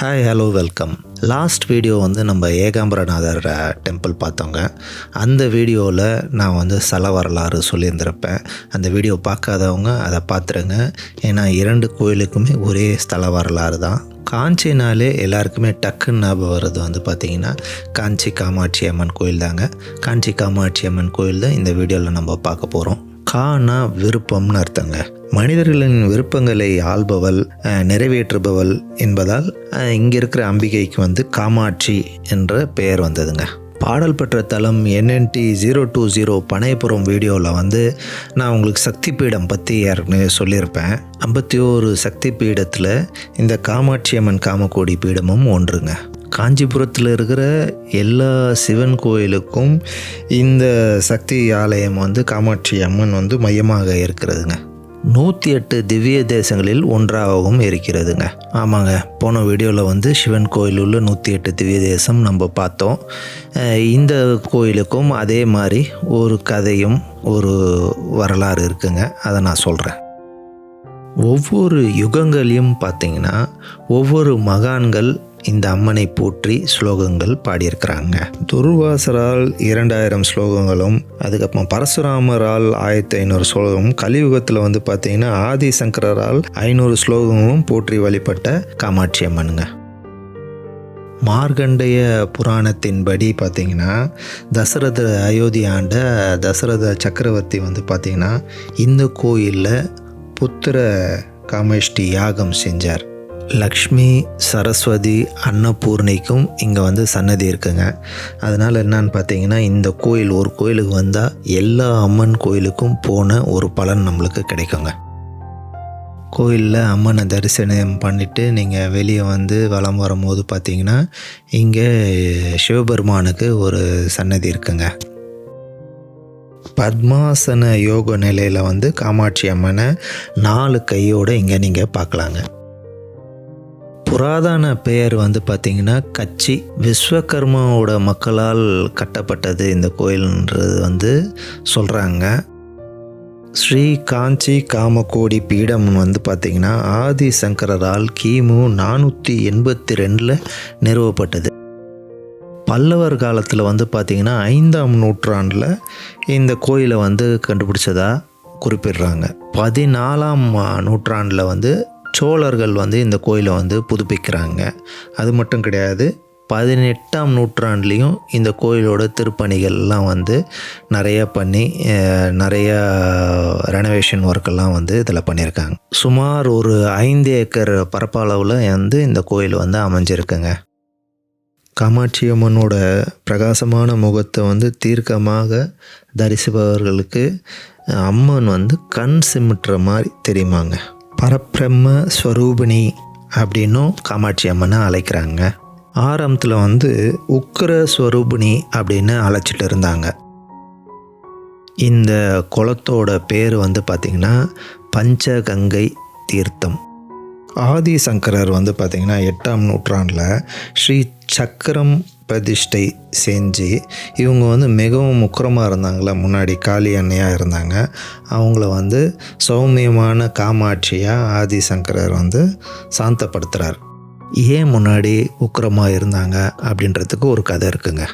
Hi hello welcome last video வந்து நம்ம Ekambaranathar temple பார்த்தோங்க. அந்த வீடியோவில் நான் வந்து சல வரலாறு சொல்லியிருந்திருப்பேன். அந்த வீடியோ பார்க்காதவங்க அதை பார்த்துருங்க. ஏன்னா இரண்டு கோயிலுக்குமே ஒரே ஸ்தல வரலாறு தான். காஞ்சினாலே எல்லாருக்குமே டக்குன்னு ஞாபகம் வர்றது வந்து பார்த்திங்கன்னா காஞ்சி காமாட்சி அம்மன் கோயில் தாங்க. காஞ்சி காமாட்சி அம்மன் கோயில் தான் இந்த வீடியோவில் நம்ம பார்க்க போகிறோம் கானா விருப்பம்னு அர்த்தங்க. மனிதர்களின் விருப்பங்களை ஆள்பவள் நிறைவேற்றுபவள் என்பதால் இங்கே இருக்கிற அம்பிகைக்கு வந்து காமாட்சி என்ற பெயர் வந்ததுங்க. பாடல் பெற்ற தலம் NNT zero two zero Panaiyapuram வீடியோவில் வந்து நான் உங்களுக்கு சக்தி பீடம் பற்றி ஏற்கனவே சொல்லியிருப்பேன். ஐம்பத்தி ஓரு சக்தி பீடத்தில் இந்த காமாட்சி அம்மன் காமக்கோடி பீடமும் ஒன்றுங்க. காஞ்சிபுரத்தில் இருக்கிற எல்லா சிவன் கோயிலுக்கும் இந்த சக்தி ஆலயம் வந்து காமாட்சி அம்மன் வந்து மையமாக இருக்கிறதுங்க. நூற்றி எட்டு திவ்ய தேசங்களில் ஒன்றாகவும் இருக்கிறதுங்க. ஆமாங்க போன வீடியோவில் வந்து சிவன் கோயில் உள்ள நூற்றி எட்டு திவ்ய தேசம் நம்ம பார்த்தோம். இந்த கோயிலுக்கும் அதே மாதிரி ஒரு கதையும் ஒரு வரலாறு இருக்குங்க. அதை நான் சொல்கிறேன் ஒவ்வொரு யுகங்களையும் பார்த்தீங்கன்னா ஒவ்வொரு மகான்கள் இந்த அம்மனை போற்றி ஸ்லோகங்கள் பாடியிருக்கிறாங்க. துர்வாசரால் இரண்டாயிரம் ஸ்லோகங்களும் அதுக்கப்புறம் பரசுராமரால் ஆயிரத்தி ஐநூறு ஸ்லோகமும் கலியுகத்தில் வந்து பார்த்தீங்கன்னா ஆதிசங்கரால் ஐநூறு ஸ்லோகங்களும் போற்றி வழிபட்ட காமாட்சி அம்மனுங்க. மார்கண்டைய புராணத்தின்படி பார்த்தீங்கன்னா தசரத அயோத்தி ஆண்ட தசரத சக்கரவர்த்தி வந்து பார்த்திங்கன்னா இந்த கோயிலில் புத்திர காமேஷ்டி யாகம் செஞ்சார். லக்ஷ்மி சரஸ்வதி அன்னபூர்ணிக்கும் இங்கே வந்து சன்னதி இருக்குங்க. அதனால் என்னன்னு பார்த்தீங்கன்னா இந்த கோயில் ஒரு கோயிலுக்கு வந்தால் எல்லா அம்மன் கோயிலுக்கும் போன ஒரு பலன் நம்மளுக்கு கிடைக்குங்க. கோயிலில் அம்மனை தரிசனம் பண்ணிவிட்டு நீங்கள் வெளியே வந்து வலம் வரும்போது பார்த்தீங்கன்னா இங்கே சிவபெருமானுக்கு ஒரு சன்னதி இருக்குங்க. பத்மாசன யோக நிலையில் வந்து காமாட்சி அம்மனை நாலு கையோடு இங்கே நீங்கள் பார்க்கலாங்க புராதன பெயர் வந்து பார்த்திங்கன்னா கச்சி. விஸ்வகர்மாவோட மக்களால் கட்டப்பட்டது இந்த கோயில்ன்றது வந்து சொல்கிறாங்க ஸ்ரீ காஞ்சி காமகோடி பீடம் வந்து பார்த்திங்கன்னா ஆதி சங்கரரால் கிமு நானூற்றி எண்பத்தி ரெண்டில் நிறுவப்பட்டது. பல்லவர் காலத்தில் வந்து பார்த்திங்கன்னா ஐந்தாம் நூற்றாண்டில் இந்த கோயிலை வந்து கண்டுபிடிச்சதாக குறிப்பிடுறாங்க. பதினாலாம் நூற்றாண்டில் வந்து சோழர்கள் வந்து இந்த கோயிலை வந்து புதுப்பிக்கிறாங்க. அது மட்டும் கிடையாது பதினெட்டாம் நூற்றாண்டுலேயும் இந்த கோயிலோட திருப்பணிகள்லாம் வந்து நிறைய பண்ணி நிறையா நிறைய ரெனோவேஷன் ஒர்க்கெல்லாம் வந்து இதில் பண்ணியிருக்காங்க. சுமார் ஒரு ஐந்து ஏக்கர் பரப்பளவில் வந்து இந்த கோயில் வந்து அமைஞ்சிருக்குங்க. காமாட்சி அம்மனோட பிரகாசமான முகத்தை வந்து தீர்க்கமாக தரிசிப்பவர்களுக்கு அம்மன் வந்து கண் சிமிட்டுற மாதிரி தெரியுமாங்க. பரப்பிரம்ம ஸ்வரூபிணி அப்படின்னும் காமாட்சி அம்மனை அழைக்கிறாங்க. ஆரம்பத்தில் வந்து உக்கிர ஸ்வரூபிணி அப்படின்னு அழைச்சிட்டு இருந்தாங்க. இந்த குளத்தோட பேர் வந்து பார்த்திங்கன்னா பஞ்சகங்கை தீர்த்தம். ஆதிசங்கரர் வந்து பார்த்திங்கன்னா எட்டாம் நூற்றாண்டில் ஸ்ரீ சக்கரம் பிரதிஷ்டை செஞ்சு இவங்க வந்து மிகவும் முக்கிரமாக இருந்தாங்களே? முன்னாடி காளி அன்னையாக இருந்தாங்க. அவங்கள வந்து சௌமியமான காமாட்சியாக ஆதிசங்கரர் வந்து சாந்தப்படுத்துகிறார் ஏன் முன்னாடி உக்கிரமாக இருந்தாங்க அப்படின்றதுக்கு ஒரு கதை இருக்குங்க.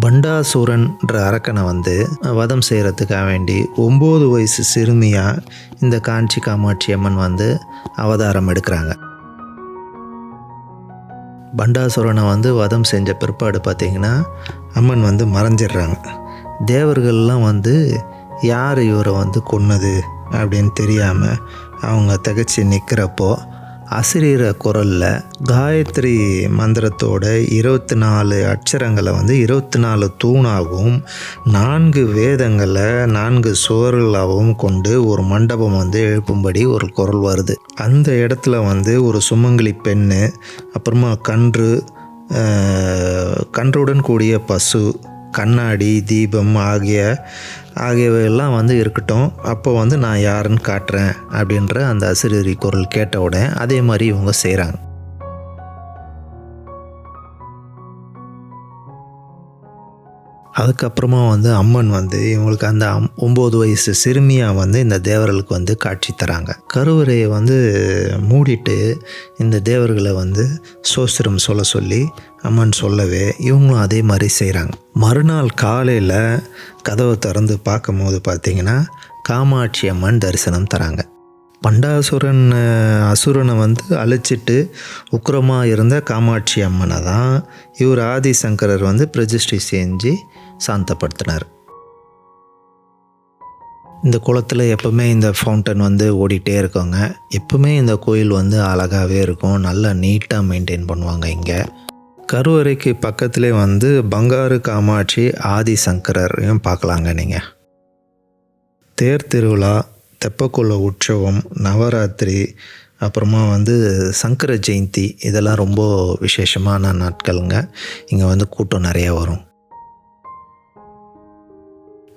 பண்டாசூரன்ற அரக்கனை வந்து வதம் செய்கிறதுக்காக வேண்டி ஒம்பது வயசு சிறுமியாக இந்த காஞ்சி காமாட்சி அம்மன் வந்து அவதாரம் எடுக்கிறாங்க. பண்டாசுரனை வந்து வதம் செஞ்ச பிற்பாடு பார்த்தீங்கன்னா அம்மன் வந்து மறைஞ்சிடுறாங்க. தேவர்கள்லாம் வந்து யார் இவரை வந்து கொன்னது? அப்படின்னு தெரியாமல் அவங்க திகச்சு நிற்கிறப்போ அசிரீர குரலில் காயத்ரி மந்திரத்தோட இருபத்தி நாலு அட்சரங்களை வந்து இருபத்தி நாலு தூணாகவும் நான்கு வேதங்களை நான்கு சுவர்களாகவும் கொண்டு ஒரு மண்டபம் வந்து எழுப்பும்படி ஒரு குரல் வருது. அந்த இடத்துல வந்து ஒரு சுமங்கலி பெண்ணு அப்புறமா கன்று கன்றுடன் கூடிய பசு கண்ணாடி தீபம் ஆகிய ஆகியவையெல்லாம் வந்து இருக்கட்டும். அப்போ வந்து நான் யாருன்னு காட்டுறேன் அப்படின்ற அந்த அசிரியரி குரல் கேட்ட உடனே அதே மாதிரி இவங்க செய்கிறாங்க அதுக்கப்புறமா வந்து அம்மன் வந்து இவங்களுக்கு அந்த அம் ஒம்பது வயசு சிறுமியாக வந்து இந்த தேவர்களுக்கு வந்து காட்சி தராங்க. கருவறையை வந்து மூடிட்டு இந்த தேவர்களை வந்து சோஸ்திரம் சொல்ல சொல்லி அம்மன் சொல்லவே இவங்களும் அதே மாதிரி செய்கிறாங்க மறுநாள் காலையில் கதவை திறந்து பார்க்கும்போது பார்த்தீங்கன்னா காமாட்சி அம்மன் தரிசனம் தராங்க. பண்டாசுரன் அசுரனை வந்து அழிச்சிட்டு உக்கிரமாக இருந்த காமாட்சி அம்மனை தான் இவர் ஆதிசங்கரர் வந்து பிரதிஷ்டை செஞ்சு சாந்தப்படுத்தினார். இந்த குளத்தில் எப்போவுமே இந்த ஃபவுண்டன் வந்து ஓடிட்டே இருக்கோங்க. எப்பவுமே இந்த கோயில் வந்து அழகாகவே இருக்கும். நல்லா நீட்டாக மெயின்டைன் பண்ணுவாங்க இங்கே. கருவறைக்கு பக்கத்திலே வந்து பங்காரு காமாட்சி ஆதிசங்கரரையும் பார்க்கலாங்க நீங்கள் தேர் திருவிழா தெப்பக்குள்ள உற்சவம் நவராத்திரி அப்புறமா வந்து சங்கர ஜெயந்தி இதெல்லாம் ரொம்ப விசேஷமான நாட்களுங்க. இங்கே வந்து கூட்டம் நிறைய வரும்.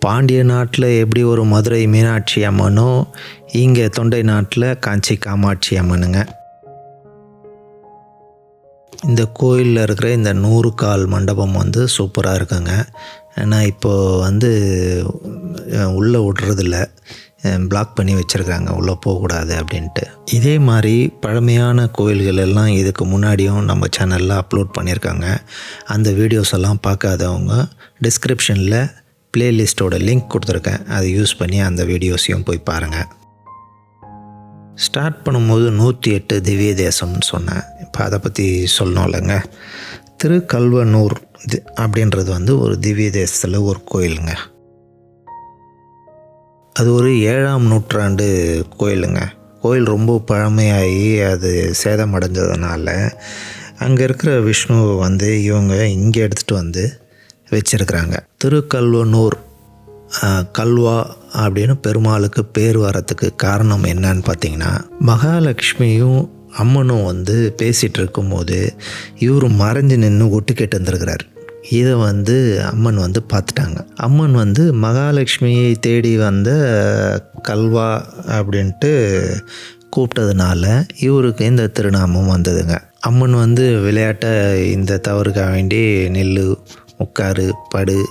பாண்டிய நாட்டில் எப்படி ஒரு மதுரை மீனாட்சி அம்மனோ இங்கே தொண்டை நாட்டில் காஞ்சி காமாட்சி அம்மனுங்க. இந்த கோயிலில் இருக்கிற இந்த நூறு கால் மண்டபம் வந்து சூப்பராக இருக்குங்க. ஏன்னா இப்போது வந்து உள்ளே விடுறதில்ல. பிளாக் பண்ணி வச்சுருக்காங்க. உள்ளே போகக்கூடாது அப்படின்ட்டு. இதே மாதிரி பழமையான கோயில்கள் எல்லாம் இதுக்கு முன்னாடியும் நம்ம சேனலில் அப்லோட் பண்ணியிருக்காங்க. அந்த வீடியோஸ் எல்லாம் பார்க்காதவங்க டிஸ்கிரிப்ஷனில் பிளேலிஸ்ட்டோட லிங்க் கொடுத்துருக்கேன். அதை யூஸ் பண்ணி அந்த வீடியோஸையும் போய் பாருங்கள் ஸ்டார்ட் பண்ணும்போது நூற்றி எட்டு திவ்ய தேசம்னு சொன்னேன். இப்போ அதை பற்றி சொல்லணும் இல்லைங்க. திருக்கல்வனூர் அப்படின்றது வந்து ஒரு திவ்ய தேசத்தில் ஒரு கோயிலுங்க. அது ஒரு ஏழாம் நூற்றாண்டு கோயிலுங்க. கோயில் ரொம்ப பழமையாகி அது சேதமடைஞ்சதுனால அங்கே இருக்கிற விஷ்ணுவை வந்து இவங்க இங்கே எடுத்துகிட்டு வந்து வச்சுருக்கிறாங்க. திருக்கல்வனூர் கல்வா அப்படின்னு பெருமாளுக்கு பேர் வரத்துக்கு காரணம் என்னன்னு பார்த்தீங்கன்னா மகாலட்சுமியும் அம்மனும் வந்து பேசிகிட்டு இருக்கும்போது இவர் மறைஞ்சு நின்று ஒட்டு கேட்டு இருந்திருக்கிறார் இதை வந்து அம்மன் வந்து பார்த்துட்டாங்க அம்மன் வந்து மகாலட்சுமியை தேடி வந்த கல்வா அப்படின்ட்டு கூப்பிட்டதுனால இவருக்கு இந்த திருநாமம் வந்ததுங்க. அம்மன் வந்து விளையாட்டை இந்த தவறுக்காக வேண்டி நெல் உட்காரு படு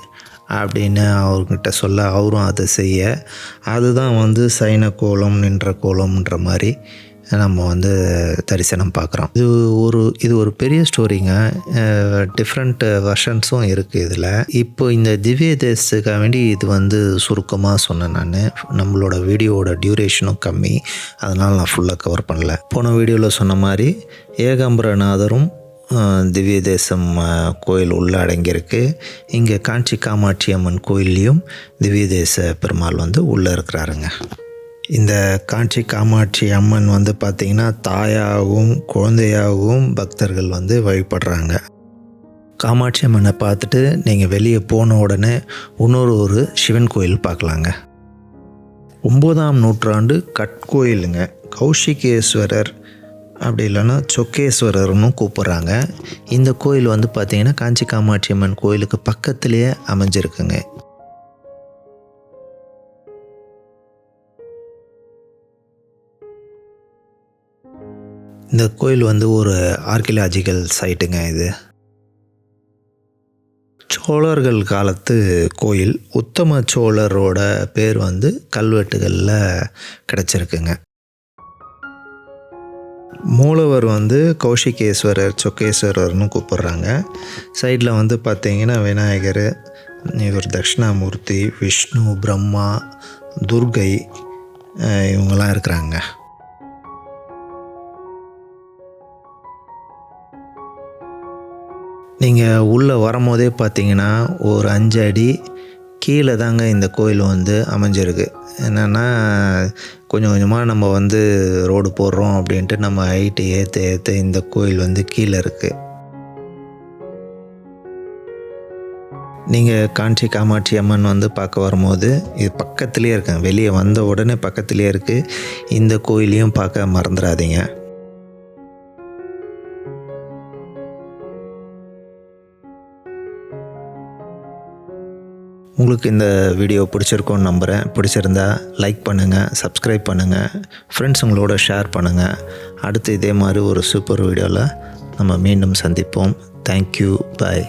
அப்படின்னு அவர்கிட்ட சொல்ல அவரும் அதை செய்ய. அதுதான் வந்து சைன கோலம் நின்ற கோலம்ன்ற மாதிரி நம்ம வந்து தரிசனம் பார்க்குறோம். இது ஒரு இது ஒரு பெரிய ஸ்டோரிங்க டிஃப்ரெண்ட் வெர்ஷன்ஸும் இருக்குது இதில். இப்போ இந்த திவ்ய தேசத்துக்காக வேண்டி இது வந்து சுருக்கமாக சொன்னேன் நான். நம்மளோட வீடியோவோட டியூரேஷனும் கம்மி. அதனால் நான் ஃபுல்லாக கவர் பண்ணல. போன வீடியோவில் சொன்ன மாதிரி ஏகாம்பரநாதரும் திவ்ய தேசம் கோயில் உள்ள அடங்கியிருக்கு. இங்கே காஞ்சி காமாட்சி அம்மன் கோயில்லையும் திவ்ய தேச பெருமாள் வந்து உள்ளே இருக்கிறாருங்க. இந்த காஞ்சி காமாட்சி அம்மன் வந்து பார்த்திங்கன்னா தாயாகவும் குழந்தையாகவும் பக்தர்கள் வந்து வழிபடுறாங்க. காமாட்சி அம்மனை பார்த்துட்டு நீங்கள் வெளியே போன உடனே இன்னொரு ஒரு சிவன் கோயில் பார்க்கலாங்க. ஒம்போதாம் நூற்றாண்டு கட்கோயிலுங்க. கௌஷிகேஸ்வரர் அப்படி இல்லைன்னா சொக்கேஸ்வரர்னு கூப்பிட்றாங்க. இந்த கோயில் வந்து பார்த்திங்கன்னா காஞ்சி காமாட்சி அம்மன் கோயிலுக்கு பக்கத்துலேயே அமைஞ்சிருக்குங்க. இந்த கோயில் வந்து ஒரு ஆர்கியலாஜிக்கல் சைட்டுங்க இது. சோழர்கள் காலத்து கோயில் உத்தம சோழரோட பேர் வந்து கல்வெட்டுகளில் கிடச்சிருக்குங்க. மூலவர் வந்து கௌஷிகேஸ்வரர் சொக்கேஸ்வரர்னு கூப்பிட்றாங்க. சைடில் வந்து பார்த்திங்கன்னா விநாயகர் இவர் தட்சிணாமூர்த்தி விஷ்ணு பிரம்மா துர்கை இவங்கெல்லாம் இருக்கிறாங்க. நீங்கள் உள்ளே வரும்போதே பார்த்தீங்கன்னா ஒரு அஞ்சு அடி கீழே தாங்க இந்த கோயில் வந்து அமைஞ்சிருக்கு. என்னென்னா கொஞ்சம் கொஞ்சமாக நம்ம வந்து ரோடு போடுறோம் அப்படின்ட்டு நம்ம ஹைட்டு ஏற்ற ஏற்ற இந்த கோயில் வந்து கீழே இருக்குது நீங்கள் காஞ்சி காமாட்சி அம்மன் வந்து பார்க்க வரும்போது இது பக்கத்துலேயே இருக்கேன். வெளியே வந்த உடனே பக்கத்துலேயே இருக்குது இந்த கோயிலையும் பார்க்க மறந்துடாதீங்க. உங்களுக்கு இந்த வீடியோ பிடிச்சிருக்கோன்னு நம்புகிறேன் பிடிச்சிருந்தா லைக் பண்ணுங்கள் சப்ஸ்கிரைப் பண்ணுங்கள் ஃப்ரெண்ட்ஸுங்களோட ஷேர் பண்ணுங்கள் அடுத்து இதே மாதிரி ஒரு சூப்பர் வீடியோவில் நம்ம மீண்டும் சந்திப்போம். Thank you bye